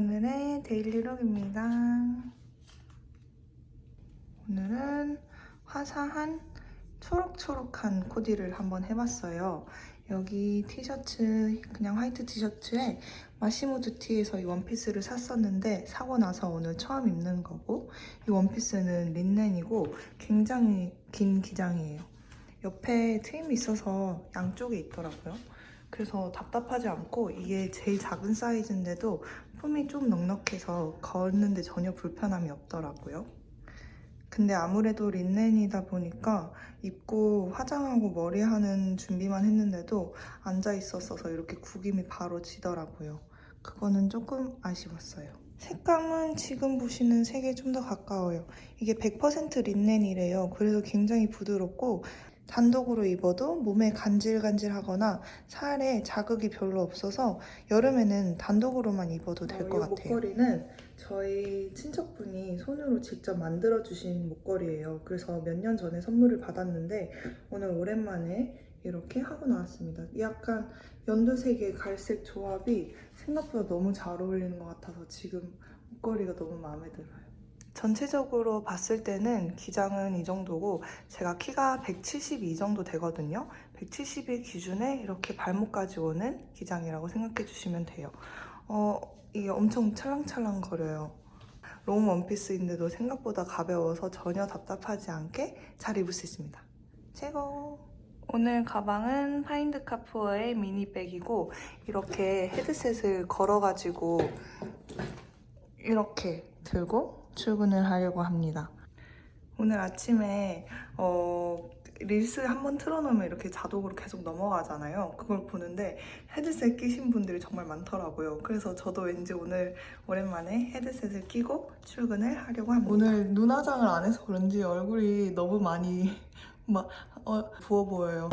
오늘의 데일리룩입니다. 오늘은 화사한 초록초록한 코디를 한번 해봤어요. 여기 티셔츠, 그냥 화이트 티셔츠에 마시모 두티에서 이 원피스를 샀었는데 사고 나서 오늘 처음 입는 거고 이 원피스는 린넨이고 굉장히 긴 기장이에요. 옆에 트임이 있어서 양쪽에 있더라고요. 그래서 답답하지 않고 이게 제일 작은 사이즈인데도 품이 좀 넉넉해서 걷는데 전혀 불편함이 없더라고요. 근데 아무래도 린넨이다 보니까 입고 화장하고 머리 하는 준비만 했는데도 앉아 있었어서 이렇게 구김이 바로 지더라고요. 그거는 조금 아쉬웠어요. 색감은 지금 보시는 색에 좀 더 가까워요. 이게 100% 린넨이래요. 그래서 굉장히 부드럽고 단독으로 입어도 몸에 간질간질하거나 살에 자극이 별로 없어서 여름에는 단독으로만 입어도 될 것 같아요. 목걸이는 저희 친척분이 손으로 직접 만들어 주신 목걸이에요. 그래서 몇 년 전에 선물을 받았는데 오늘 오랜만에 이렇게 하고 나왔습니다. 약간 연두색의 갈색 조합이 생각보다 너무 잘 어울리는 것 같아서 지금 목걸이가 너무 마음에 들어요. 전체적으로 봤을 때는 기장은 이 정도고 제가 키가 172 정도 되거든요. 171 기준에 이렇게 발목까지 오는 기장이라고 생각해 주시면 돼요. 어, 이게 엄청 찰랑찰랑 거려요. 롱 원피스인데도 생각보다 가벼워서 전혀 답답하지 않게 잘 입을 수 있습니다. 최고! 오늘 가방은 파인드 카푸어의 미니백이고 이렇게 헤드셋을 걸어가지고 이렇게 들고 출근을 하려고 합니다. 오늘 아침에 어, 릴스 한 번 틀어놓으면 이렇게 자동으로 계속 넘어가잖아요. 그걸 보는데 헤드셋 끼신 분들이 정말 많더라고요. 그래서 저도 왠지 오늘 오랜만에 헤드셋을 끼고 출근을 하려고 합니다. 오늘 눈 화장을 안 해서 그런지 얼굴이 너무 많이 막 어, 부어 보여요.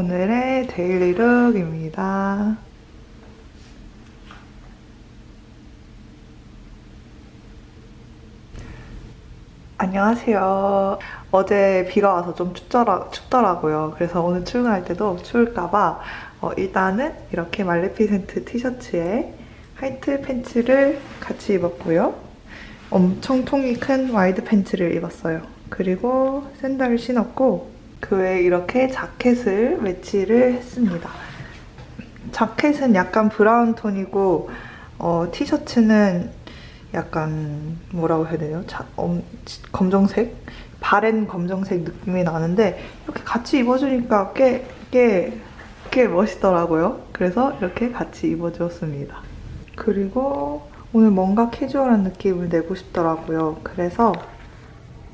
오늘의 데일리 룩입니다. 안녕하세요. 어제 비가 와서 좀 춥더라, 춥더라고요. 그래서 오늘 출근할 때도 추울까봐 어, 일단은 이렇게 말레피센트 티셔츠에 화이트 팬츠를 같이 입었고요. 엄청 통이 큰 와이드 팬츠를 입었어요. 그리고 샌들을 신었고 그 외에 이렇게 자켓을 매치를 했습니다. 자켓은 약간 브라운 톤이고 어, 티셔츠는 약간 뭐라고 해야 돼요? 자, 엄, 검정색? 바랜 검정색 느낌이 나는데 이렇게 같이 입어주니까 꽤, 꽤, 꽤 멋있더라고요. 그래서 이렇게 같이 입어주었습니다. 그리고 오늘 뭔가 캐주얼한 느낌을 내고 싶더라고요. 그래서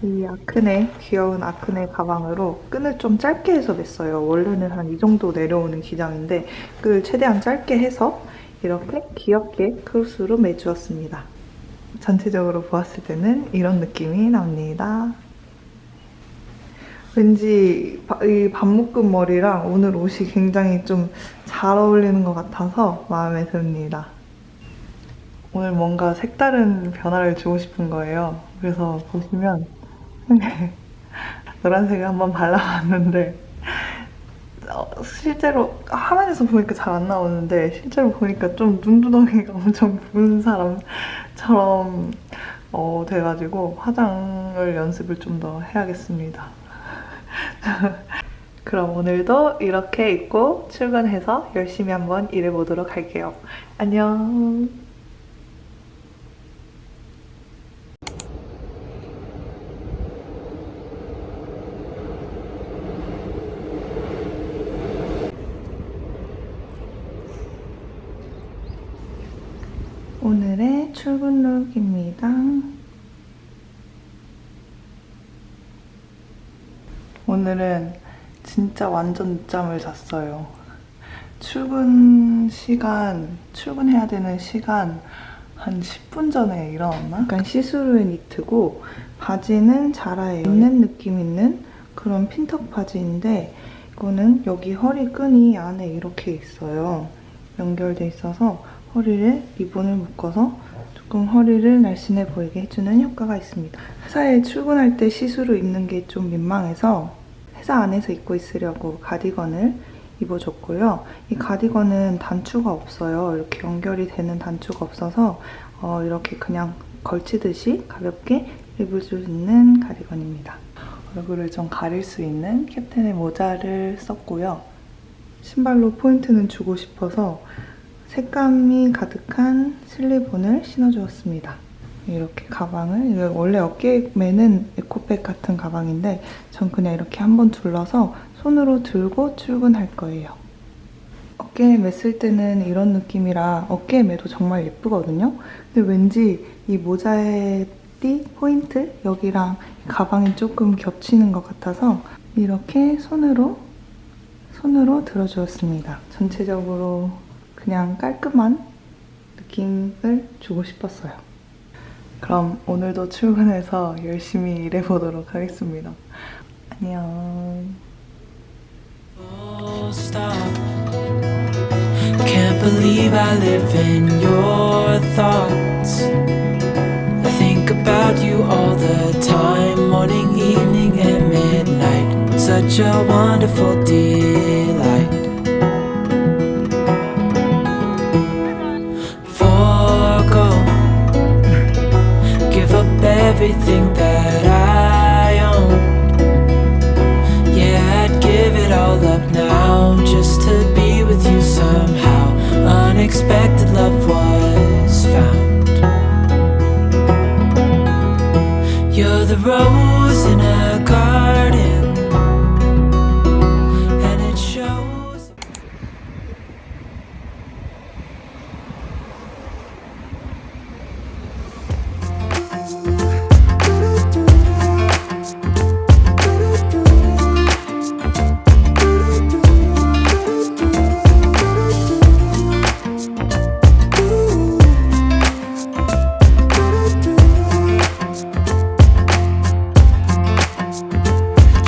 이 아크네, 귀여운 아크네 가방으로 끈을 좀 짧게 해서 맸어요. 원래는 한 이 정도 내려오는 기장인데 끈을 최대한 짧게 해서 이렇게 귀엽게 크로스로 매주었습니다. 전체적으로 보았을 때는 이런 느낌이 납니다. 왠지 바- 이 반묶음 머리랑 오늘 옷이 굉장히 좀 잘 어울리는 것 같아서 마음에 듭니다. 오늘 뭔가 색다른 변화를 주고 싶은 거예요. 그래서 보시면 노란색을 한번 발라봤는데 어, 실제로 화면에서 보니까 잘 안 나오는데 실제로 보니까 좀 눈두덩이가 엄청 부은 사람처럼 어, 돼가지고 화장을 연습을 좀 더 해야겠습니다. 그럼 오늘도 이렇게 입고 출근해서 열심히 한번 일해보도록 할게요. 안녕. 오늘의 출근 룩입니다. 오늘은 진짜 완전 늦잠을 잤어요. 출근 시간, 출근해야 되는 시간 한 10분 전에 일어났나? 약간 시스루 니트고 바지는 자라에 있는 느낌 있는 그런 핀턱 바지인데 이거는 여기 허리 끈이 안에 이렇게 있어요. 연결돼 있어서 허리를 리본을 묶어서 조금 허리를 날씬해 보이게 해주는 효과가 있습니다. 회사에 출근할 때 시스루 입는 게 좀 민망해서 회사 안에서 입고 있으려고 가디건을 입어줬고요. 이 가디건은 단추가 없어요. 이렇게 연결이 되는 단추가 없어서 어, 이렇게 그냥 걸치듯이 가볍게 입을 수 있는 가디건입니다. 얼굴을 좀 가릴 수 있는 캡틴의 모자를 썼고요. 신발로 포인트는 주고 싶어서 색감이 가득한 슬리본을 신어주었습니다. 이렇게 가방을 원래 어깨에 매는 에코백 같은 가방인데 전 그냥 이렇게 한번 둘러서 손으로 들고 출근할 거예요. 어깨에 맸을 때는 이런 느낌이라 어깨에 매도 정말 예쁘거든요. 근데 왠지 이 모자의 띠 포인트 여기랑 가방이 조금 겹치는 것 같아서 이렇게 손으로 손으로 들어주었습니다. 전체적으로 그냥 깔끔한 느낌을 주고 싶었어요. 그럼 오늘도 출근해서 열심히 일해보도록 하겠습니다. 안녕. Can't believe I live in your thoughts. I think about you all the time, morning, evening, and midnight. Such a wonderful delight. Everything that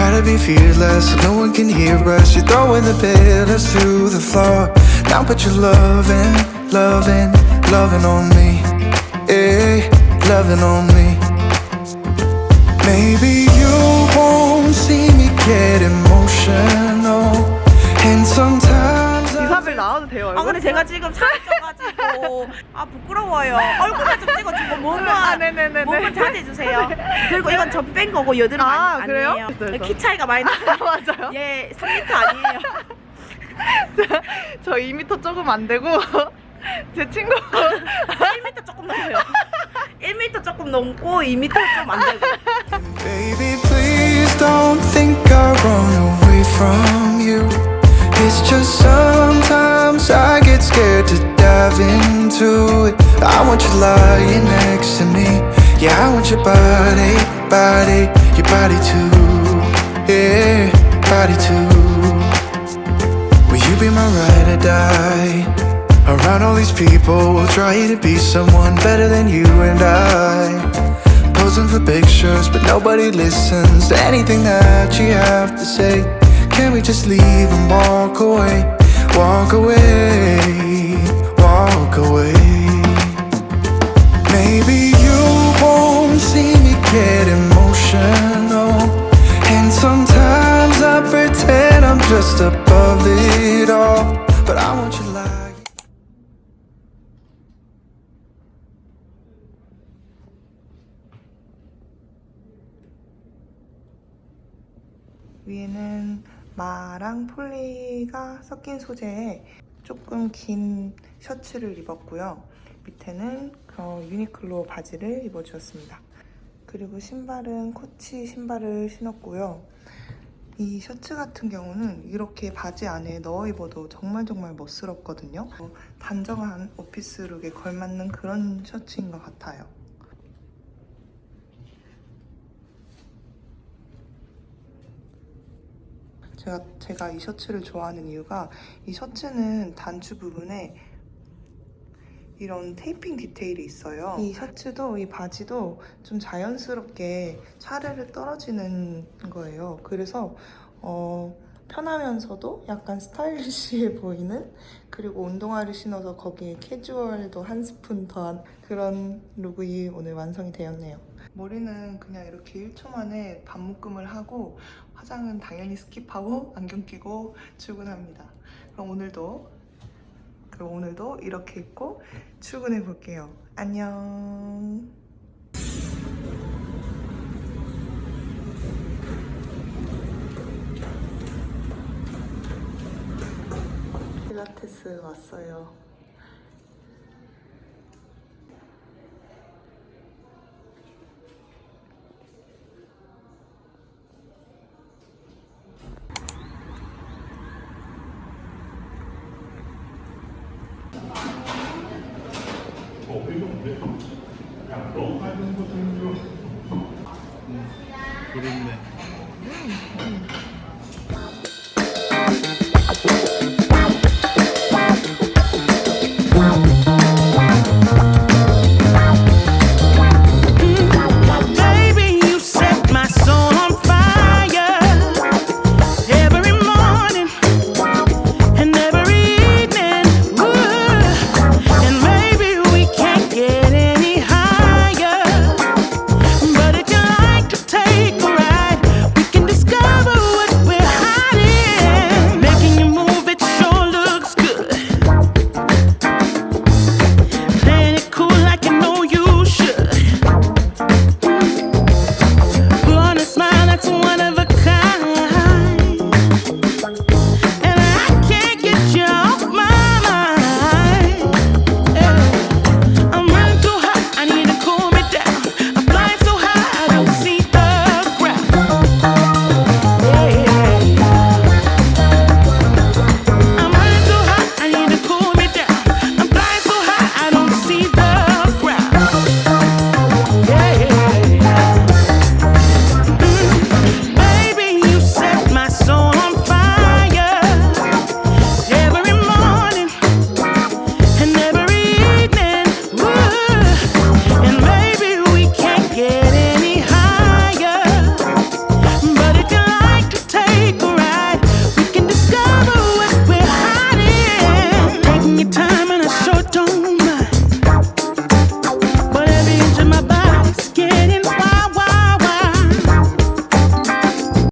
how to be fearless, so no one can hear us. You're throwing the pillars to the floor. Now put your loving, loving, loving on me. Eh, loving on me. Maybe you won't see me get emotional. And sometimes 이사벨 나와도 돼요? 아 근데 제가 지금 살이 쪄가지고 아 부끄러워요. 얼굴만 좀 찍어주고 몸은 아, 네네네네. 몸은 자제해 주세요. 그리고 이건 전 뺀 거고 여드름 아, 아니, 그래요? 아니에요. 됐어, 됐어. 키 차이가 많이 나. 맞아요. 예, 3m 아니에요. 저 2m 조금 안 되고 제 친구 1m 조금 넘어요. 1m 조금 넘고 2m 좀 안 되고. Baby, please don't think I run away from you. It's just sometimes I get scared to dive into it. I want you lying next to me. Yeah, I want your body, body, your body too. Yeah, body too. Will you be my ride or die? Around all these people, trying to be someone better than you and I. Posing for pictures, but nobody listens to anything that you have to say. Can we just leave and walk away? Walk away, walk away. Maybe you won't see me get emotional. And sometimes I pretend I'm just above it all. But I want you like. vienen 마랑 폴리가 섞인 소재의 조금 긴 셔츠를 입었고요. 밑에는 어, 유니클로 바지를 입어주었습니다. 그리고 신발은 코치 신발을 신었고요. 이 셔츠 같은 경우는 이렇게 바지 안에 넣어 입어도 정말 정말 멋스럽거든요. 어, 단정한 오피스룩에 걸맞는 그런 셔츠인 것 같아요. 제가, 제가 이 셔츠를 좋아하는 이유가 이 셔츠는 단추 부분에 이런 테이핑 디테일이 있어요. 이 셔츠도 이 바지도 좀 자연스럽게 차르르 떨어지는 거예요. 그래서 어, 편하면서도 약간 스타일리시해 보이는 그리고 운동화를 신어서 거기에 캐주얼도 한 스푼 더한 그런 룩이 오늘 완성이 되었네요. 머리는 그냥 이렇게 1초 만에 반묶음을 하고 화장은 당연히 스킵하고 안경 끼고 출근합니다. 그럼 오늘도 그럼 오늘도 이렇게 입고 출근해 볼게요. 안녕. 필라테스 왔어요. Hum, hum.